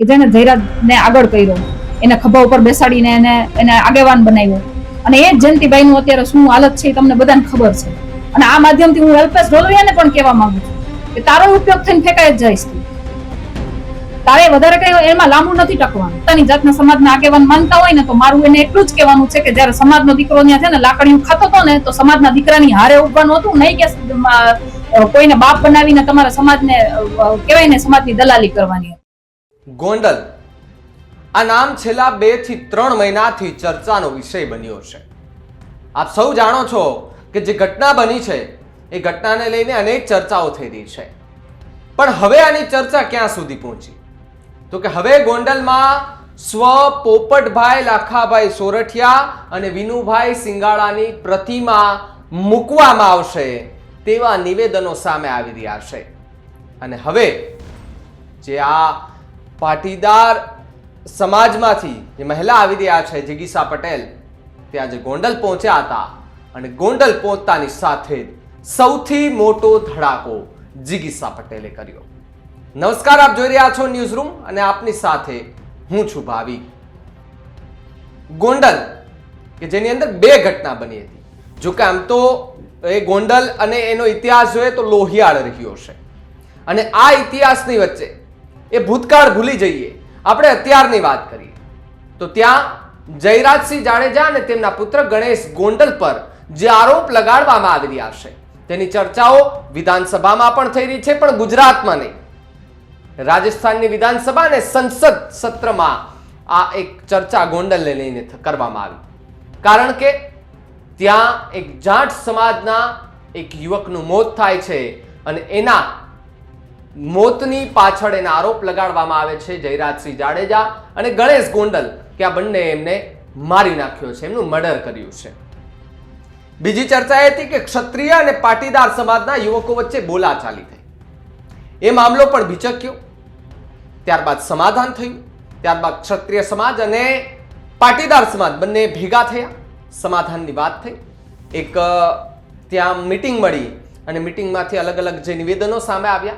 કે જેને જયરાજને આગળ કર્યો, એને ખભા ઉપર બેસાડીને એને એને આગેવાન બનાવ્યો. અને એ જયંતિભાઈનું અત્યારે શું હાલત છે તમને બધાને ખબર છે. અને આ માધ્યમથી હું અલ્પેશ ઢોલરિયાને પણ કહેવા માંગુ છું કે તારો ઉપયોગ થઈને ફેંકાઈ જ જઈશ તારે વધારે કઈ એમાં લાંબુ નથી ટકવાનું. પોતાની જાતના સમાજના આગેવાન માનતા હોય ને તો મારું એને એટલું જ કહેવાનું છે કે જ્યારે સમાજનો દીકરો ત્યાં છે ને લાકડીયું ખાતો હતો ને તો સમાજના દીકરાની હારે ઉભવાનું હતું. નહીં કે કોઈને બાપ બનાવીને તમારા સમાજને કહેવાય ને સમાજની દલાલી કરવાની. ગોંડલ. આ નામ છેલ્લા બેથી ત્રણ મહિનાથી ચર્ચાનો વિષય બન્યો છે. આપ સૌ જાણો છો કે જે ઘટના બની છે, એ ઘટનાને લઈને અનેક ચર્ચાઓ થઈ રહી છે. પણ હવે આની ચર્ચા ક્યાં સુધી પહોંચી? તો કે હવે ગોંડલમાં સ્વ પોપટભાઈ લાખાભાઈ સોરઠિયા અને વિનુભાઈ સિંગાળાની પ્રતિમા મૂકવામાં આવશે તેવા નિવેદનો સામે આવી રહ્યા છે. અને હવે જે આ પાટીદાર સમાજમાંથી જે મહિલા આવી રહ્યા છે, જિગીસા પટેલ ત્યાં જે ગોંડલ પહોંચ્યા હતા અને ગોંડલ પહોંચતાની સાથે સૌથી મોટો ધડાકો જિગીસા પટેલે કર્યો. નમસ્કાર, આપ જોઈ રહ્યા છો ન્યૂઝ રૂમ અને આપની સાથે હું છું ભાવી. ગોંડલ, કે જેની અંદર બે ઘટના બની હતી. જો કે આમ તો એ ગોંડલ અને એનો ઇતિહાસ જોઈએ તો લોહિયાળ રહ્યો છે અને આ ઇતિહાસની વચ્ચે એ ભૂતકાળ ભૂલી જઈએ. આપણે અત્યારની વાત કરીએ. તો ત્યાં જયરાજસિંહ જાડેજા અને તેમના પુત્ર ગણેશ ગોંડલ પર જે આરોપ લગાડવામાં આવી રહ્યા છે, તેની ચર્ચાઓ વિધાનસભામાં પણ થઈ રહી છે, પણ ગુજરાતમાં નહીં. રાજસ્થાનની વિધાનસભા અને સંસદ સત્રમાં આ એક ચર્ચા ગોંડલને લઈને કરવામાં આવી. કારણ કે ત્યાં એક જાટ સમાજના એક યુવકનું મોત થાય છે અને એના મોતની પાછળ એના આરોપ લગાડવામાં આવે છે જયરાજસિંહ જાડેજા અને ગણેશ ગોંડલ, કે આ બંને એમને મારી નાખ્યો છે, એમનું મર્ડર કર્યું છે. બીજી ચર્ચા એ હતી કે ક્ષત્રિય અને પાટીદાર સમાજના યુવકો વચ્ચે બોલાચાલી થઈ. એ મામલો પણ ભીચક્યો. ત્યારબાદ સમાધાન થયું. ત્યારબાદ ક્ષત્રિય સમાજ અને પાટીદાર સમાજ બંને ભેગા થયા. સમાધાનની વાત થઈ. એક ત્યાં મીટિંગ મળી અને મીટિંગમાંથી અલગ અલગ જે નિવેદનો સામે આવ્યા.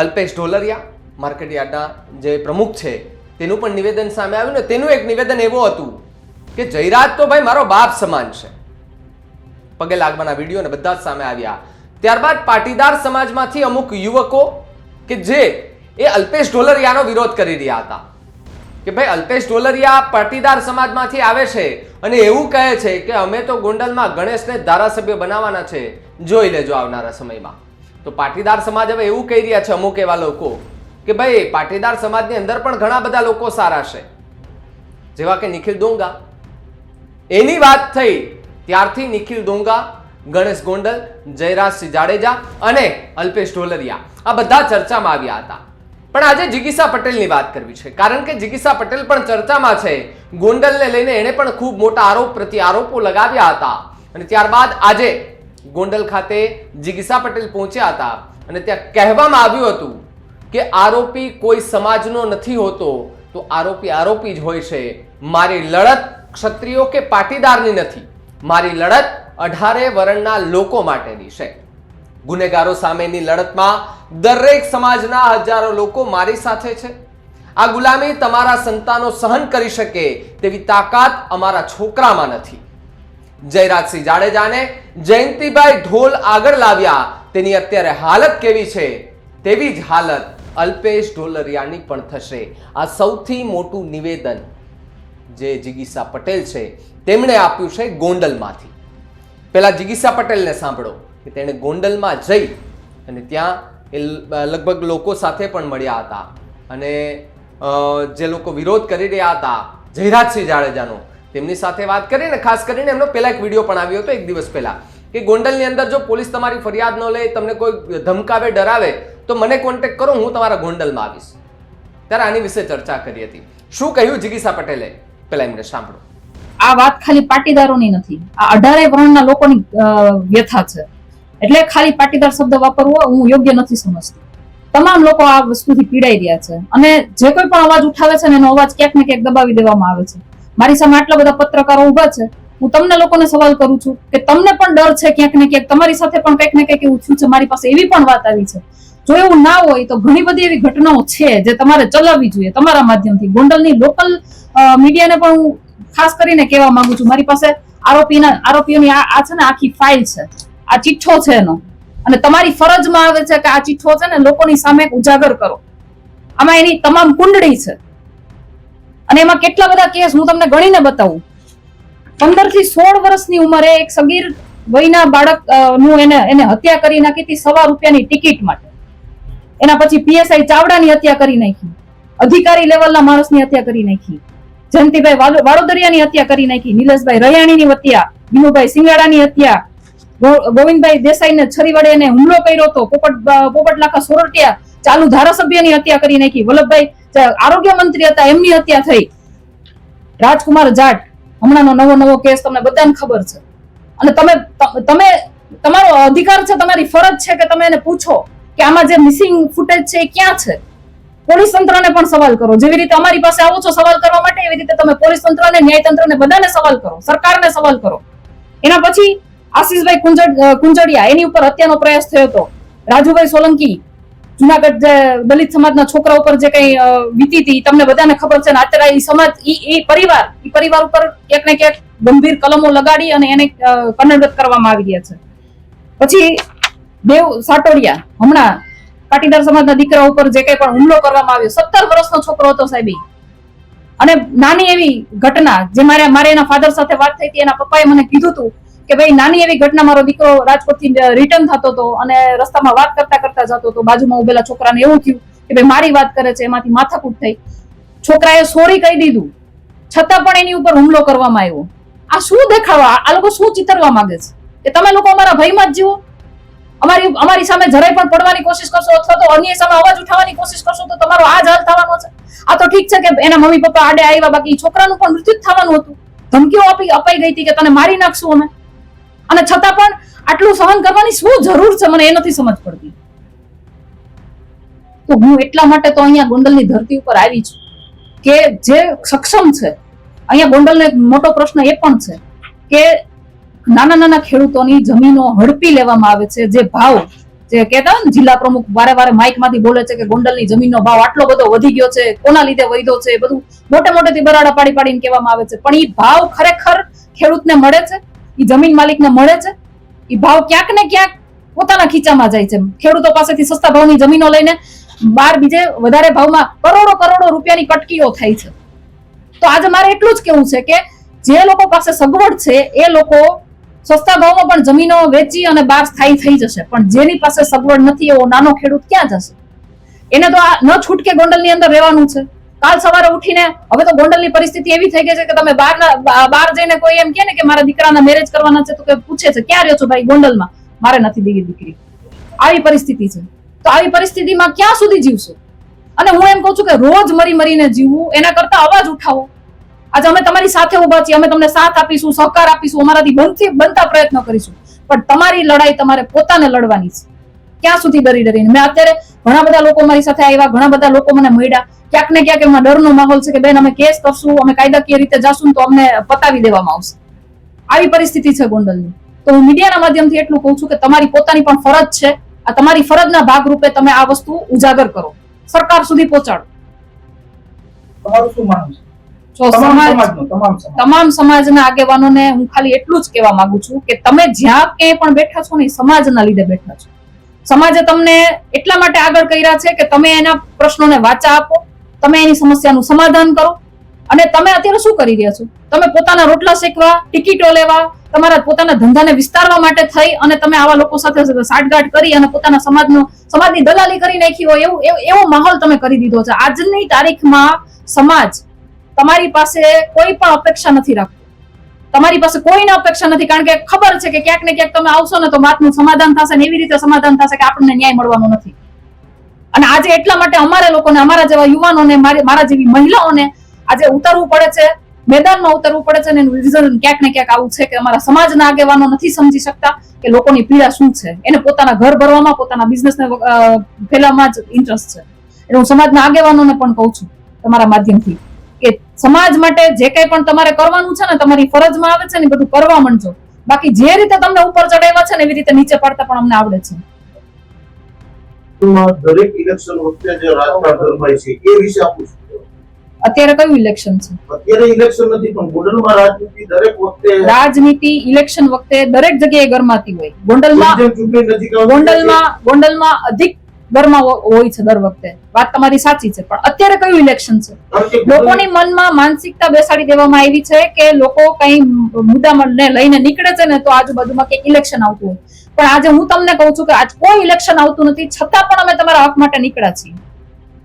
અલ્પેશ ઢોલરિયા, માર્કેટ યાર્ડના જે પ્રમુખ છે, તેનું પણ નિવેદન સામે આવ્યું ને તેનું એક નિવેદન એવું હતું કે જયરાજ તો ભાઈ મારો બાપ સમાન છે. પગે લાગવાના વીડિયો ને બધા જ સામે આવ્યા. ત્યારબાદ પાટીદાર સમાજમાંથી અમુક યુવકો કે જે એ અલ્પેશ ઢોલરિયાનો વિરોધ કરી રહ્યા હતા. કે ભાઈ અલ્પેશ ઢોલરિયા પાટીદાર સમાજમાંથી આવે છે અને એવું કહે છે કે અમે તો ગોંડલમાં ગણેશને ધારાસભ્ય બનાવવાના છે. જોઈ લેજો આવનારા સમયમાં. તો પાટીદાર સમાજ હવે એવું કહી રહ્યા છે અમુક એવા લોકો કે ભાઈ, પાટીદાર સમાજની અંદર પણ ઘણા બધા લોકો સારા છે. જેવા કે નિખિલ ડોંગા એની વાત થઈ ત્યારથી નિખિલ ડોંગા ગણેશ ગોંડલ જયરાજસિંહ જાડેજા અને અલ્પેશ ઢોલરિયા આ બધા ચર્ચામાં આવ્યા હતા. પણ આજે જિગીસા પટેલની વાત કરવી છે. કારણ કે જિગીસા પટેલ પણ ચર્ચામાં છે. ગોંડલને લઈને એણે પણ ખૂબ મોટા આરોપ પ્રત્યે આરોપો લગાવ્યા હતા. અને ત્યારબાદ આજે ગોંડલ ખાતે જિગીસા પટેલ પહોંચ્યા હતા અને ત્યાં કહેવામાં આવ્યું હતું કે આરોપી કોઈ સમાજનો નથી હોતો, તો આરોપી આરોપી જ હોય છે. મારી લડત ક્ષત્રિયો કે પાટીદારની નથી. મારી લડત અઢારે વર્ણના લોકો માટેની છે. ગુનેગારો સામેની લડતમાં દરેક સમાજના હજારો લોકો મારી સાથે છે. આ ગુલામી તમારા સંતાનો સહન કરી શકે તેવી તાકાત અમારા છોકરામાં નથી. જયરાજસિંહ જાડેજાને જયંતિભાઈ ઢોલ આગળ લાવ્યા. તેની અત્યારે હાલત કેવી છે? તેવી જ હાલત અલ્પેશ ઢોલરિયાની પણ થશે. આ સૌથી મોટું નિવેદન જે જિગીસા પટેલ છે, તેમણે આપ્યું છે ગોંડલમાંથી. પહેલા જિગીસા પટેલને સાંભળો, કે તેણે ગોંડલમાં જઈ અને ત્યાં એ લગભગ લોકો સાથે પણ મળ્યા હતા. અને જે લોકો વિરોધ કરી રહ્યા હતા, જયરાજસિંહ જાડેજાનો તેમની સાથે વાત કરીને ખાસ કરીને એમનો પહેલા એક વીડિયો પણ આવ્યો હતો એક દિવસ પહેલા કે ગોંડલની અંદર જો પોલીસ તમારી ફરિયાદ ન લે, તમને કોઈ ધમકાવે, ડરાવે, તો મને કોન્ટેક્ટ કરો, હું તમારા ગોંડલમાં આવીશ. ત્યારે આની વિશે ચર્ચા કરી હતી. શું કહ્યું જિગીસા પટેલે? પેલા એમને સાંભળો. આ વાત ખાલી પાટીદારોની નથી. આ અઢારે વર્ણના લોકોની વ્યથા છે. એટલે ખાલી પાટીદાર શબ્દ વાપરવો હું યોગ્ય નથી સમજતી. તમામ લોકો આ વસ્તુથી પીડાઈ રહ્યા છે. અને જે કોઈ પણ અવાજ ઉઠાવે છે એનો અવાજ ક્યાંક ને ક્યાંક દબાવી દેવામાં આવે છે. મારી સામે આટલા બધા પત્રકારો ઊભા છે, હું તમને લોકોને સવાલ કરું છું કે તમને પણ ડર છે ક્યાંક ને ક્યાંક, તમારી સાથે પણ કંઈક ને કંઈક એવું થયું છે, મારી પાસે એવી પણ વાત આવી છે. જો એવું ના હોય તો ઘણી બધી એવી ઘટનાઓ છે જે તમારે ચલાવવી જોઈએ તમારા માધ્યમથી. ગોંડલની લોકલ મીડિયાને પણ હું ખાસ કરીને કહેવા માંગુ છું, મારી પાસે આરોપીના, આરોપીઓની આ છે ને આખી ફાઇલ છે. આ ચિઠ્ઠો છે એનો. અને તમારી ફરજમાં આવે છે કે આ ચિઠ્ઠો છે ને લોકોની સામે ઉજાગર કરો. આમાં એની તમામ કુંડળી છે. અને એમાં કેટલા બધા કેસ હું તમને ગણીને બતાવું. પંદરથી સોળ વર્ષની ઉંમરે એક સગીર વયના બાળકનું એને એને હત્યા કરી નાખી હતી સવા રૂપિયાની ટિકિટ માટે. એના પછી પીએસઆઈ ચાવડાની હત્યા કરી નાખી. અધિકારી લેવલના માણસની હત્યા કરી નાખી. જયંતિભાઈ વાડોદરિયાની હત્યા કરી નાખી. નિલેશભાઈ રહ્યાણીની હત્યા, વિનુભાઈ સિંગાડાની હત્યા ગોવિંદભાઈ દેસાઈને છરી વડે એને હુમલો કર્યો હતો પોપટ પોપટ લાખા સોરઠિયા ચાલુ ધારાસભ્યની હત્યા કરી નાખી. વલ્લભભાઈ આરોગ્ય મંત્રી હતા, એમની હત્યા થઈ. રાજકુમાર જાટ, હમણાંનો નવો નવો કેસ તમને બધાને ખબર છે. અને તમે તમે, તમારો અધિકાર છે, તમારી ફરજ છે કે તમે એને પૂછો કે આમાં જે મિસિંગ ફૂટેજ છે એ ક્યાં છે. પોલીસ તંત્રને પણ સવાલ કરો. જેવી રીતે અમારી પાસે આવો છો સવાલ કરવા માટે, એવી રીતે તમે પોલીસ તંત્રને ન્યાય તંત્રને બધાને સવાલ કરો. સરકારને સવાલ કરો. એના પછી આશીષભાઈ કુંજડ કુંજડિયા એની ઉપર હત્યાનો પ્રયાસ થયો હતો. રાજુભાઈ સોલંકી જુનાગઢ જે દલિત સમાજના છોકરા ઉપર જે કઈ વીતી હતી તમને બધાને ખબર છે અત્યારે એ સમાજ ઈ પરિવાર એ પરિવાર ઉપર ક્યાંક ને ક્યાંક ગંભીર કલમો લગાડી અને એને અ, કરવામાં આવી રહ્યા છે. પછી દેવ સાટોડિયા હમણાં પાટીદાર સમાજના દીકરા ઉપર જે કઈ પણ હુમલો કરવામાં આવ્યો સત્તર વર્ષનો છોકરો હતો સાહેબ અને નાની એવી ઘટના જે મારે મારે એના ફાધર સાથે વાત થઈ હતી એના પપ્પાએ મને કીધું હતું કે ભાઈ નાની એવી ઘટના મારો દીકરો રાજકોટથી રિટર્ન થતો હતો અને રસ્તામાં વાત કરતા કરતા જતો હતો. બાજુમાં ઉભેલા છોકરાને એવું થયું કે ભાઈ મારી વાત કરે છે, એમાંથી માથાકૂટ થઈ. છોકરાએ સોરી કહી દીધું. છતાં પણ એની ઉપર હુમલો કરવામાં આવ્યો. આ શું દેખાડવા આ લોકો શું ચિતરવા માંગે છે? કે તમે લોકો અમારા ભયમાં જ જીવો? અમારી અમારી સામે જરાય પણ પડવાની કોશિશ કરશો અથવા તો અન્ય સામે અવાજ ઉઠાવવાની કોશિશ કરશો તો તમારો આ જ હાલ થવાનો છે. આ તો ઠીક છે કે એના મમ્મી પપ્પા આડે આવ્યા, બાકી છોકરાનું પણ મૃત્યુ થવાનું હતું. ધમકીઓ આપી, અપાઈ ગઈ હતી કે તને મારી નાખશું અમે? અને છતાં પણ આટલું સહન કરવાની શું જરૂર છે મને એ નથી સમજ પડતી. તો હું એટલા માટે તો અહીંયા ગોંડલની ધરતી ઉપર આવી છું કે જે સક્ષમ છે, અહીંયા ગોંડલનો એક મોટો પ્રશ્ન એ પણ છે કે નાના નાના ખેડૂતોની જમીનો હડપી લેવામાં આવે છે, જે ભાવ, જે કહેતા ને જિલ્લા પ્રમુખ વારે વારે માઇકમાંથી બોલે છે કે ગોંડલની જમીનનો ભાવ આટલો બધો વધી ગયો છે, કોના લીધે વધ્યો છે એ બધું મોટે મોટેથી બરાડા પાડી પાડીને કહેવામાં આવે છે. પણ એ ભાવ ખરેખર ખેડૂતને મળે છે? એ જમીન માલિકને મળે છે? એ ભાવ ક્યાંક ને ક્યાંક પોતાના ખીચામાં જાય છે. ખેડૂતો પાસેથી સસ્તા ભાવની જમીનો લઈને બાર બીજે વધારે ભાવમાં કરોડો કરોડો રૂપિયાની કટકીઓ થાય છે. તો આજે મારે એટલું જ કેવું છે કે જે લોકો પાસે સગવડ છે, એ લોકો સસ્તા ભાવમાં પણ જમીનો વેચી અને બાર સ્થાયી થઈ જશે. પણ જેની પાસે સગવડ નથી, એવો નાનો ખેડૂત ક્યાં જશે? એને તો આ ન છૂટકે ગોંડલની અંદર રહેવાનું છે. કાલ સવારે ઉઠીને હવે તો ગોંડલની પરિસ્થિતિ એવી થઈ ગઈ છે કે તમે બહારના બહાર જઈને કોઈ એમ કે ને કે મારા દીકરાના મેરેજ કરવાના છે તો કે પૂછે છે, ક્યાં રહ્યો છો ભાઈ ગોંડલમાં? મારે નથી દીકરી દીકરી. આવી પરિસ્થિતિ છે. તો આવી પરિસ્થિતિમાં ક્યાં સુધી જીવશો? અને હું એમ કહું છું કે રોજ મરી મરીને જીવવું, એના કરતા અવાજ ઉઠાવો. આજે અમે તમારી સાથે ઊભા છીએ, અમે તમને સાથ આપીશું, સહકાર આપીશું, અમારાથી બનતી બનતા પ્રયત્નો કરીશું. પણ તમારી લડાઈ તમારે પોતાને લડવાની છે. ક્યાં સુધી ડરી ડરીને? મેં અત્યારે ઘણા બધા લોકો મારી સાથે આવ્યા ઘણા બધા લોકો મને મળ્યા. ક્યાંક ને ક્યાંક એમાં ડરનો માહોલ છે કે બેન અમે કેસ કરશું અમે કાયદાકીય રીતે જાશું તો અમને પતાવી દેવામાં આવશે. આવી પરિસ્થિતિ છે ગોંડલની. તો હું મીડિયાના માધ્યમથી એટલું કહું છું કે તમારી પોતાની પણ ફરજ છે. આ તમારી ફરજના ભાગરૂપે તમે આ વસ્તુ ઉજાગર કરો. સરકાર સુધી પહોંચાડો. તમારું શું માનવું છે? જો તમામ સમાજ તમામ સમાજ. તમામ સમાજના આગેવાનોને હું ખાલી એટલું જ કહેવા માંગુ છું કે તમે જ્યાં ક્યાંય પણ બેઠા છો ને સમાજના લીધે બેઠા છો. સમાજે તમને એટલા માટે આગળ કર્યા છે કે તમે એના પ્રશ્નોને વાચા આપો, તમે એની સમસ્યાનું સમાધાન કરો. અને તમે અત્યારે શું કરી રહ્યા છો? તમે પોતાના રોટલા શેકવા, ટિકિટો લેવા, તમારા પોતાના ધંધાને વિસ્તારવા માટે થઈ અને તમે આવા લોકો સાથે સાઠગાંઠ કરી અને પોતાના સમાજનો, સમાજની દલાલી કરી નાખી હોય એવું, એવો- એવો માહોલ તમે કરી દીધો છે. આજની તારીખમાં સમાજ તમારી પાસે કોઈ પણ અપેક્ષા નથી રાખતો. તમારી પાસે કોઈને અપેક્ષા નથી, કારણ કે ખબર છે કે ક્યાંક ને ક્યાંક તમે આવશો ને તો વાતનું સમાધાન થશે ને એવી રીતે સમાધાન થશે કે આપણને ન્યાય મળવાનો નથી. અને આજે એટલા માટે અમારા લોકોને, અમારા જેવા યુવાનોને, મારા જેવી મહિલાઓને આજે ઉતરવું પડે છે, મેદાનમાં ઉતરવું પડે છે અને એનું રીઝન ક્યાંક ને ક્યાંક આવું છે કે અમારા સમાજના આગેવાનો નથી સમજી શકતા કે લોકોની પીડા શું છે. એને પોતાના ઘર ભરવામાં, પોતાના બિઝનેસને ફેલાવવામાં જ ઇન્ટરેસ્ટ છે. એટલે હું સમાજના આગેવાનોને પણ કહું છું તમારા માધ્યમથી. સમાજ માટે જે કંઈ પણ તમારે કરવાનું છે ને તમારી ફરજમાં આવે છે ને બધું કરવા માંડજો. બાકી જે રીતે તમને ઉપર ચડાવ્યા છે ને એવી રીતે નીચે પડતા પણ અમને આવડે છે. દરેક ઇલેક્શન વખતે જે રાજકારણ છે એ વિશે આપું છું. અત્યારે કયું ઇલેક્શન છે? અત્યારે ઇલેક્શન નથી પણ ગોંડલમાં રાજનીતિ દરેક વખતે રાજનીતિ ઇલેક્શન વખતે દરેક જગ્યાએ ગરમાતી હોય. ગોંડલમાં ગોંડલમાં ગોંડલમાં અધિક ગરમા હોય છે દર વખતે. વાત તમારી સાચી છે પણ અત્યારે કયું ઇલેક્શન છે? લોકોની મનમાં માનસિકતા બેસાડી દેવામાં આવી છે કે લોકો કઈ મુદ્દાને લઈને નીકળે છે ને તો આજુબાજુમાં કઈ ઇલેક્શન આવતું હોય. પણ આજે હું તમને કહું છું કે આજ કોઈ ઇલેક્શન આવતું નથી છતાં પણ અમે તમારા હક માટે નીકળ્યા છીએ.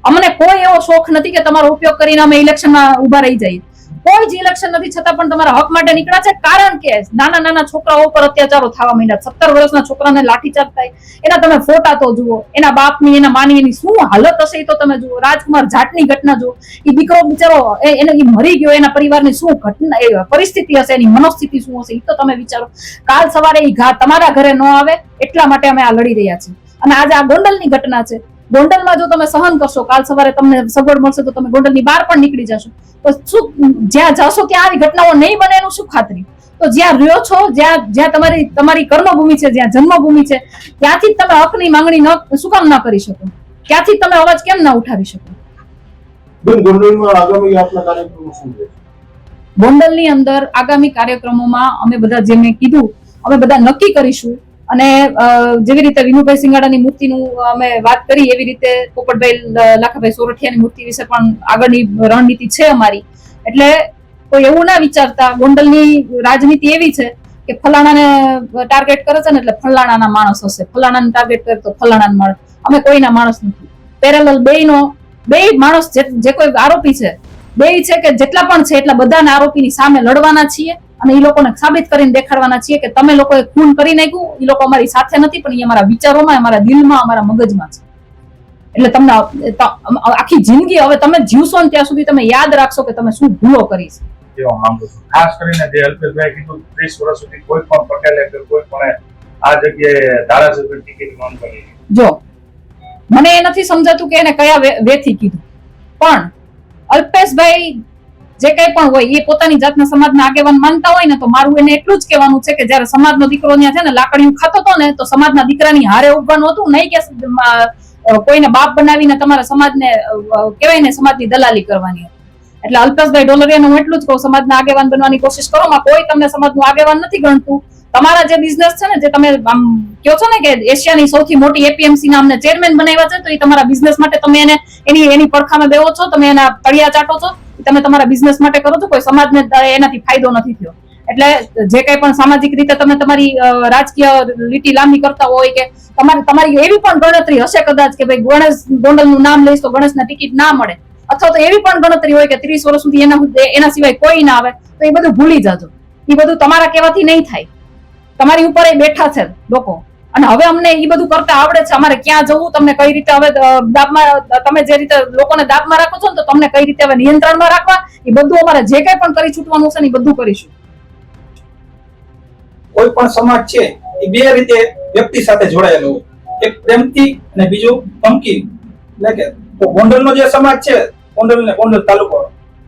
અમને કોઈ એવો શોખ નથી કે તમારો ઉપયોગ કરીને અમે ઇલેક્શનમાં ઊભા રહી જઈએ. કોઈ જ ઇલેક્શન નથી, છતાં પણ તમારા હક માટે નીકળ્યા છે. કારણ કે નાના નાના છોકરાઓ પર અત્યાચારો થવા માંડ્યા. સત્તર વર્ષના છોકરાને લાઠીચાર્જ થાય. એના તમે ફોટા તો જુઓ. એના બાપની, એના માની એની શું હાલત હશે એ તો તમે જુઓ. રાજકુમાર જાટની ઘટના જુઓ. એ દીકરો બિચારો એને એ મરી ગયો. એના પરિવારની શું ઘટના, એ પરિસ્થિતિ હશે, એની મનોસ્થિતિ શું હશે એ તો તમે વિચારો. કાલ સવારે એ ઘા તમારા ઘરે ન આવે એટલા માટે અમે આ લડી રહ્યા છીએ. અને આજે આ ગોંડલની ઘટના છે. ગોંડલમાં જો તમે સહન કરશો કાલ સવારે તમને સગવડ મળશે તો તમે ગોંડલની બહાર પણ નીકળી જશો. તો શું જ્યાં જશો ત્યાં આવી ઘટનાઓ નહીં બને એનું શું ખાતરી? તો જ્યાં રહ્યો છો જ્યાં જ્યાં તમારી તમારી કર્મભૂમિ છે જ્યાં જન્મભૂમિ છે ત્યાંથી તમે હકની માંગણી ન શું કામ ના કરી શકો? ત્યાંથી તમે અવાજ કેમ ના ઉઠાવી શકો? બેન ગોંડલમાં આગામી આપના કાર્યક્રમ શું છે? ગોંડલની અંદર આગામી કાર્યક્રમોમાં અમે બધા જે મેં કીધું અમે બધા નક્કી કરીશું અને જેવી રીતે વિનુભાઈ સિંગાડાની મૂર્તિનું અમે વાત કરી, એવી રીતે પોપટભાઈ લાખાભાઈ સોરઠિયાની મૂર્તિ વિશે પણ આગળની રણનીતિ છે અમારી. એટલે કોઈ એવું ના વિચારતા, ગોંડલની રાજનીતિ એવી છે કે ફલાણાને ટાર્ગેટ કરે છે ને એટલે ફલાણાના માણસ હશે. ફલાણાને ટાર્ગેટ કરે તો ફલાણાના માણસ અમે કોઈના માણસ નથી. પેરેલલ બેયનો બે માણસ જે જે કોઈ આરોપી છે બે છે કે જેટલા પણ છે એટલા બધાના આરોપીની સામે લડવાના છીએ. અને એ લોકોને સાબિત કરીને દેખાડવાના છીએ કે તમે લોકોએ ખૂન કરી નાખ્યું એ લોકો અમારી સાથે નથી પણ એ અમારા વિચારોમાં અમારા દિલમાં અમારા મગજમાં છે. એટલે તમને આખી જિંદગી હવે તમે જીવશો ને ત્યાં સુધી તમે યાદ રાખશો કે તમે શું ભૂલો કરી છે. કહેવા માંગુ છું. ખાસ કરીને જે અલ્પેશભાઈ કીધું ત્રીસ વર્ષ સુધી કોઈ પણ પટેલે કે કોઈ પણ આ જગ્યાએ ધારાસભ્ય ટિકિટ નોંધ કરી જો મને એ નથી સમજાતું કે એને કયા વેથી કીધું. પણ અલ્પેશભાઈ જે કઈ પણ હોય, એ પોતાની જાતના સમાજના આગેવાન માનતા હોય ને તો મારું એને એટલું જ કહેવાનું છે કે જયારે સમાજનો દીકરો ત્યાં છે ને લાકડીયું ખાતો હતો ને, તો સમાજના દીકરાની હારે ઉભવાનું હતું નહીં કે કોઈને બાપ બનાવીને તમારા સમાજને કહેવાય ને સમાજની દલાલી કરવાની હતી. એટલે અલ્પેશભાઈ ડોલરિયાને હું એટલું જ કહું, સમાજના આગેવાન બનવાની કોશિશ કરો. માં કોઈ તમને સમાજનું આગેવાન નથી ગણતું. તમારા જે બિઝનેસ છે ને, જે તમે આમ કહો છો ને કે એશિયાની સૌથી મોટી એપીએમસી ના અમને ચેરમેન બનાવ્યા છે, તો એ તમારા બિઝનેસ માટે તમે એને એની એની પડખામાં બેવો છો, તમે એના તળિયા ચાટો છો તમે તમારા બિઝનેસ માટે કરો છો, કોઈ સમાજને એનાથી ફાયદો નથી થયો. એટલે જે કંઈ પણ સામાજિક રીતે તમે તમારી રાજકીય લીટી લાંબી કરતા હોય કે તમારી તમારી એવી પણ ગણતરી હશે કદાચ કે ભાઈ ગણેશ ગોંડલનું નામ લઈશ તો ગણેશને ટિકિટ ના મળે. અથવા તો એવી પણ ગણતરી હોય કે ત્રીસ વર્ષ સુધી એના એના સિવાય કોઈ ના આવે, તો એ બધું ભૂલી જજો. એ બધું તમારા કહેવાથી નહીં થાય. તમારી ઉપર એ બેઠા છે લોકો. અને હવે અમને એ બધું કરતા આવડે છે. અમારે ક્યાં જવું? તમને કઈ રીતે હવે દાબમાં તમે જે રીતે લોકોને દાબમાં રાખો છો ને, તો તમને કઈ રીતે હવે નિયંત્રણમાં રાખવા? એ બધું અમારે જે કઈ પણ કરી છૂટવાનું છે ને, એ બધું કરીશું. કોઈ પણ સમાજ છે, એ બે રીતે વ્યક્તિ સાથે જોડાયેલો એક પ્રેમથી અને બીજું ધમકી. એટલે કે ગોંડલ ગોંડલનો જે સમાજ છે ગોંડલ ને ગોંડલ તાલુકો.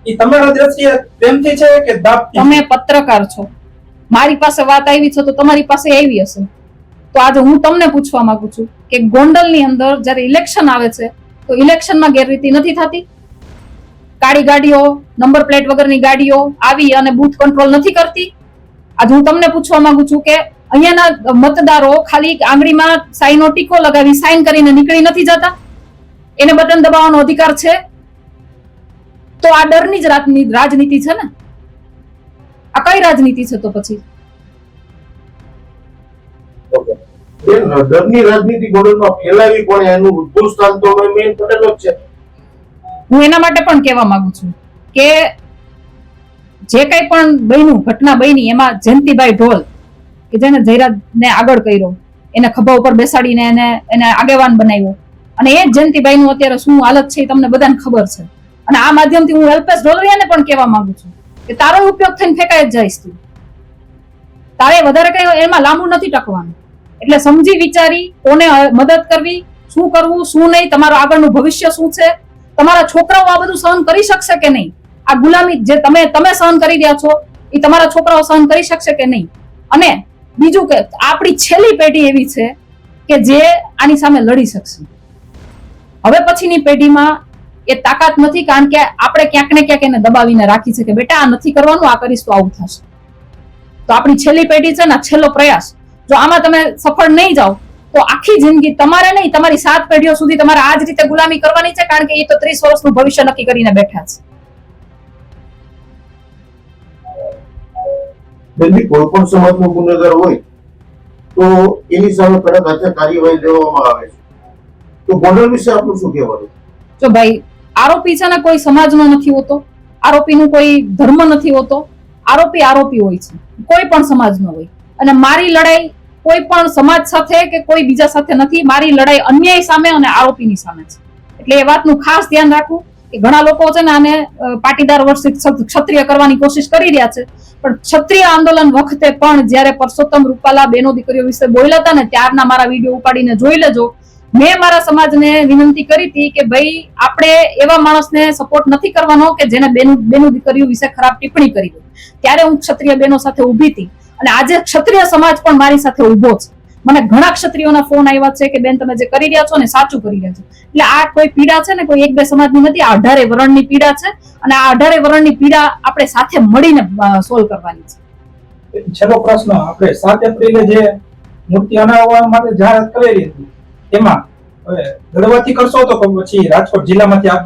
એ તમારા દ્રષ્ટિએ પ્રેમથી છે કે દાબથી તમે પત્રકાર છો. મારી પાસે વાત આવી છે તો તમારી પાસે આવી હશે. તો આજે હું તમને પૂછવા માંગુ છું કે ગોંડલની અંદર જ્યારે ઇલેક્શન આવે છે, તો ઇલેક્શનમાં ગેરરીતિ નથી થતી? કાળી ગાડીઓ નંબર પ્લેટ વગરની ગાડીઓ આવી અને બૂથ કંટ્રોલ નથી કરતી? આજે હું તમને પૂછવા માંગુ છું કે અહીંયાના મતદારો ખાલી આંગળીમાં સાઈનો ટીકો લગાવી, સાઈન કરીને નીકળી નથી જતા? એને બટન દબાવવાનો અધિકાર છે? તો આ ડરની જ રાજની- રાજનીતિ છે ને? આ કઈ રાજનીતિ છે તો પછી? ડરની રાજનીતિ ગોંડલમાં ફેલાવી પણ એનું ઉદ્ભવ સ્થાન તો મેન પટેલ જ છે. હું એના માટે પણ કહેવા માંગુ છું કે જે કઈ પણ બન્યું ઘટના બની એમાં જયંતિભાઈ ઢોલ કે જેને જયરાજને આગળ કર્યો એને ખભા ઉપર બેસાડીને એને એને આગેવાન બનાવ્યો. અને એ જયંતિભાઈનું અત્યારે શું હાલત છે એ તમને બધાને ખબર છે. અને આ માધ્યમથી હું અલ્પેશ ઢોલરિયાને પણ કહેવા માંગુ છું કે તારો ઉપયોગ થઈને ફેંકાઈ જ જઈશ તું. તારે વધારે કઈ એમાં લાંબુ નથી ટકવાનું. એટલે સમજી વિચારી, કોને મદદ કરવી, શું કરવું, શું નહીં, તમારું આગળનું ભવિષ્ય શું છે, તમારા છોકરાઓ આ બધું સહન કરી શકશે કે નહીં? આ ગુલામી જે તમે તમે સહન કરી રહ્યા છો, એ તમારા છોકરાઓ સહન કરી શકશે કે નહીં? અને બીજું કે, આપણી છેલ્લી પેઢી એવી છે કે જે આની સામે લડી શકશે. હવે પછીની પેઢીમાં એ તાકાત નથી કારણ કે આપણે ક્યાંક ને ક્યાંક એને દબાવીને રાખી છે કે બેટા આ નથી કરવાનું આ કરીશ તો આવું થશે. તો આપણી છેલ્લી પેઢી છે ને છેલ્લો પ્રયાસ. જો આમાં તમે સફળ નહીં જાઓ તો આખી જિંદગી તમારે નહીં તમારી સાત પેઢીઓ સુધી તમારે આ જ રીતે ગુલામી કરવાની છે કારણ કે એ તો ત્રીસ વર્ષનું ભવિષ્ય નક્કી કરીને બેઠા છે. દિલ્હી કોઈ પણ સમાજનો ગુનેગાર હોય તો એની સામે કડક હાથે કાર્યવાહી લેવામાં આવે છે. તો બોર્ડર વિશે આપનું શું કહેવાનું? જો ભાઈ આરોપી છે ને કોઈ સમાજનો નથી હોતો, આરોપીનું કોઈ ધર્મ નથી હોતો, આરોપી આરોપી હોય છે, કોઈ પણ સમાજનો હોય. અને મારી લડાઈ કોઈ પણ સમાજ સાથે કે કોઈ બીજા સાથે નથી, મારી લડાઈ અન્યાય સામે અને આરોપીની સામે છે. એટલે એ વાતનું ખાસ ધ્યાન રાખવું કે ઘણા લોકો છે ને આને પાટીદાર વર્ષિત ક્ષત્રિય કરવાની કોશિશ કરી રહ્યા છે. પણ ક્ષત્રિય આંદોલન વખતે પણ જ્યારે પરસોત્તમ રૂપાલા બેનો દીકરીઓ વિશે બોલ્યા હતા ને, ત્યારના મારા વીડિયો ઉપાડીને જોઈ લેજો. મેં મારા સમાજને વિનંતી કરી હતી કે ભાઈ આપણે એવા માણસને સપોર્ટ નથી કરવાનો કે જેને બેનું બેનું દીકરીઓ વિશે ખરાબ ટિપ્પણી કરી ત્યારે હું ક્ષત્રિય બહેનો સાથે ઊભી હતી. અને આજે ક્ષત્રિય સમાજ પણ મારી સાથે ઊભો છે. મને ઘણા ક્ષત્રિયોના ફોન આવ્યા છે કે, બેન, તમે જે કરી રહ્યા છો ને, સાચું કરી રહ્યા છો. એટલે આ કોઈ પીડા છે ને, કોઈ એક બે સમાજની નથી, આ અઢારે વરણની પીડા છે. અને આ અઢારે વરણની પીડા આપણે સાથે મળીને સોલ્વ કરવાની છે. છેલ્લો પ્રશ્ન, આપણે સાત એપ્રિલે જે મૂર્તિ અનાવવા માટે જાહેરાત કરેલી હતી તેમાં હવે દળવાથી કરશો તો પછી રાજકોટ જિલ્લામાંથી આપ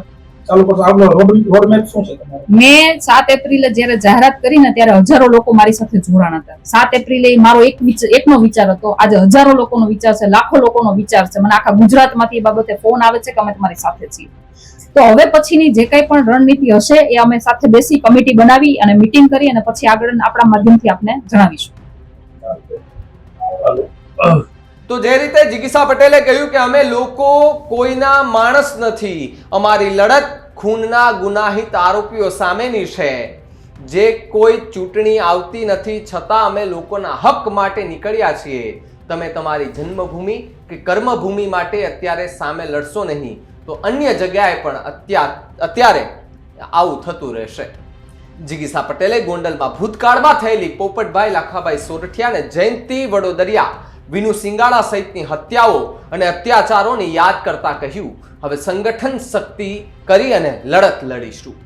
ચાલુ કરશો. આપનો રોડ મેપ શું છે તમારો? મેં સાત એપ્રિલે જ્યારે જાહેરાત કરી ને ત્યારે હજારો લોકો મારી સાથે જોડાણ હતા. સાત એપ્રિલે મારો એક એકનો વિચાર હતો. આજે હજારો લોકોનો વિચાર છે લાખો લોકોનો વિચાર છે. મને આખા ગુજરાતમાંથી એ બાબતે ફોન આવે છે કે અમે તમારી સાથે છીએ. તો હવે પછીની જે કઈ પણ રણનીતિ હશે એ અમે સાથે બેસી કમિટી બનાવી અને મીટિંગ કરી અને પછી આગળ આપણા માધ્યમથી આપને જણાવીશું. તો જે રીતે જિગીસા પટેલે કહ્યું કે અમે લોકો કોઈના માણસ નથી, અમારી લડત ખૂનના ગુનાહિત આરોપીઓ સામેની છે. જે કોઈ ચૂંટણી આવતી નથી, છતાં અમે લોકોના હક માટે નીકળ્યા છીએ. તમે તમારી જન્મભૂમિ કે કર્મભૂમિ માટે અત્યારે સામે લડશો નહીં. તો અન્ય જગ્યાએ પણ અત્યાર આવું થતું રહેશે. જિગીસા પટેલે ગોંડલમાં ભૂતકાળમાં થયેલી પોપટભાઈ લાખાભાઈ સોરઠિયા અને જયંતિ વડોદરિયા વિનુ સિંગાળા સહિતની હત્યાઓ અને અત્યાચારોને યાદ કરતા કહ્યું, હવે સંગઠન શક્તિ કરી અને લડત લડીશું.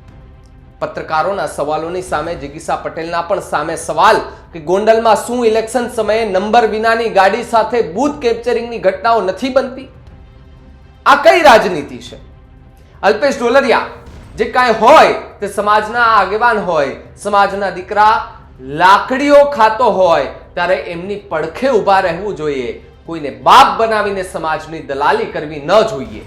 પત્રકારોના સવાલોની સામે જિગીસા પટેલના પણ સામે સવાલ કે ગોંડલમાં શું ઇલેક્શન સમયે નંબર વિનાની ગાડી સાથે બૂથ કેપ્ચરિંગની ઘટનાઓ નથી બનતી? આ કઈ રાજનીતિ છે? અલ્પેશ ડોલરિયા જે કાંઈ હોય તે સમાજના આગેવાન હોય, સમાજના દીકરા લાકડીઓ ખાતો હોય ત્યારે એમની પડખે ઊભા રહેવું જોઈએ. કોઈને બાપ બનાવીને સમાજની દલાલી કરવી ન જોઈએ.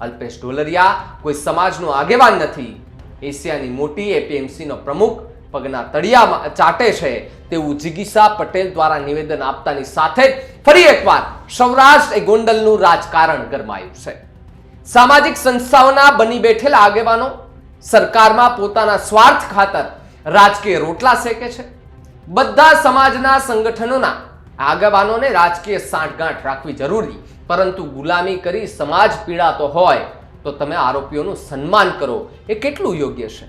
અલ્પેશ ઢોલરિયા કોઈ સમાજનો આગેવાન નથી. એશિયાની મોટી એપીએમસીનો પ્રમુખ પગના તળિયામાં ચાટે છે. તેવું જિગીસા પટેલ દ્વારા નિવેદન આપતાની સાથે ફરી એકવાર સૌરાષ્ટ્ર એ ગોંડલનું રાજકારણ ગરમાયું છે. સામાજિક સંસ્થાઓના બની બેઠેલા આગેવાનો સરકારમાં પોતાના સ્વાર્થ ખાતર રાજકીય રોટલા શેકે છે. બધા સમાજના સંગઠનોના આગેવાનોને રાજકીય સાંઠગાંઠ રાખવી જરૂરી. પરંતુ ગુલામી કરી સમાજ પીડાતો હોય, તો તમે આરોપીઓનું સન્માન કરો. એ કેટલું યોગ્ય છે?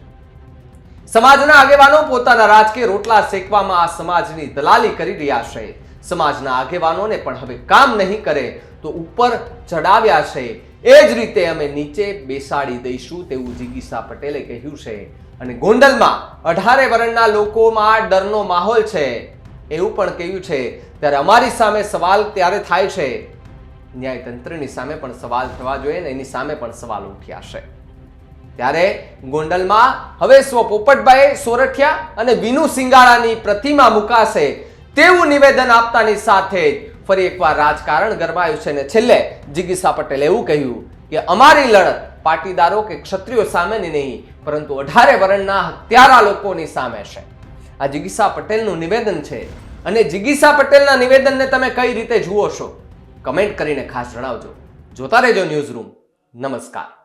સમાજના આગેવાનો પોતાના રાજકીય રોટલા શેકવામાં આ સમાજની દલાલી કરી રહ્યા છે. સમાજના આગેવાનોને પણ હવે કામ નહીં કરે, તો ઉપર ચડાવ્યા છે. એ જ રીતે અમે નીચે બેસાડી દઈશું તેવું જિગીસા પટેલે કહ્યું છે. અને ગોંડલમાં અઢારે વર્ણના લોકોમાં ડરનો માહોલ છે. એવું પણ કહ્યું છે. ત્યારે અમારી સામે સવાલ ત્યારે થાય છે. ન્યાયતંત્રની સામે પણ સવાલ થવા જોઈએ ને એની સામે પણ સવાલ ઉઠ્યા છે. ત્યારે ગોંડલમાં હવે સ્વ પોપટભાઈ સોરઠિયા અને વિનુ સિંગાળાની પ્રતિમા મુકાશે તેવું નિવેદન આપતાની સાથે જ ફરી એકવાર રાજકારણ ગરમાયું છે ને છેલ્લે જિગીસા પટેલે એવું કહ્યું કે અમારી લડત પાટીદારો કે ક્ષત્રિયો સામેની નહીં, પરંતુ અઢારે વર્ણના હત્યારા લોકોની સામે છે. આ જિગીસા પટેલનું નિવેદન છે. અને જિગીસા પટેલના નિવેદનને તમે કઈ રીતે જુઓ છો? કમેન્ટ કરીને ખાસ જણાવજો. જોતા રહેજો ન્યૂઝ રૂમ નમસ્કાર.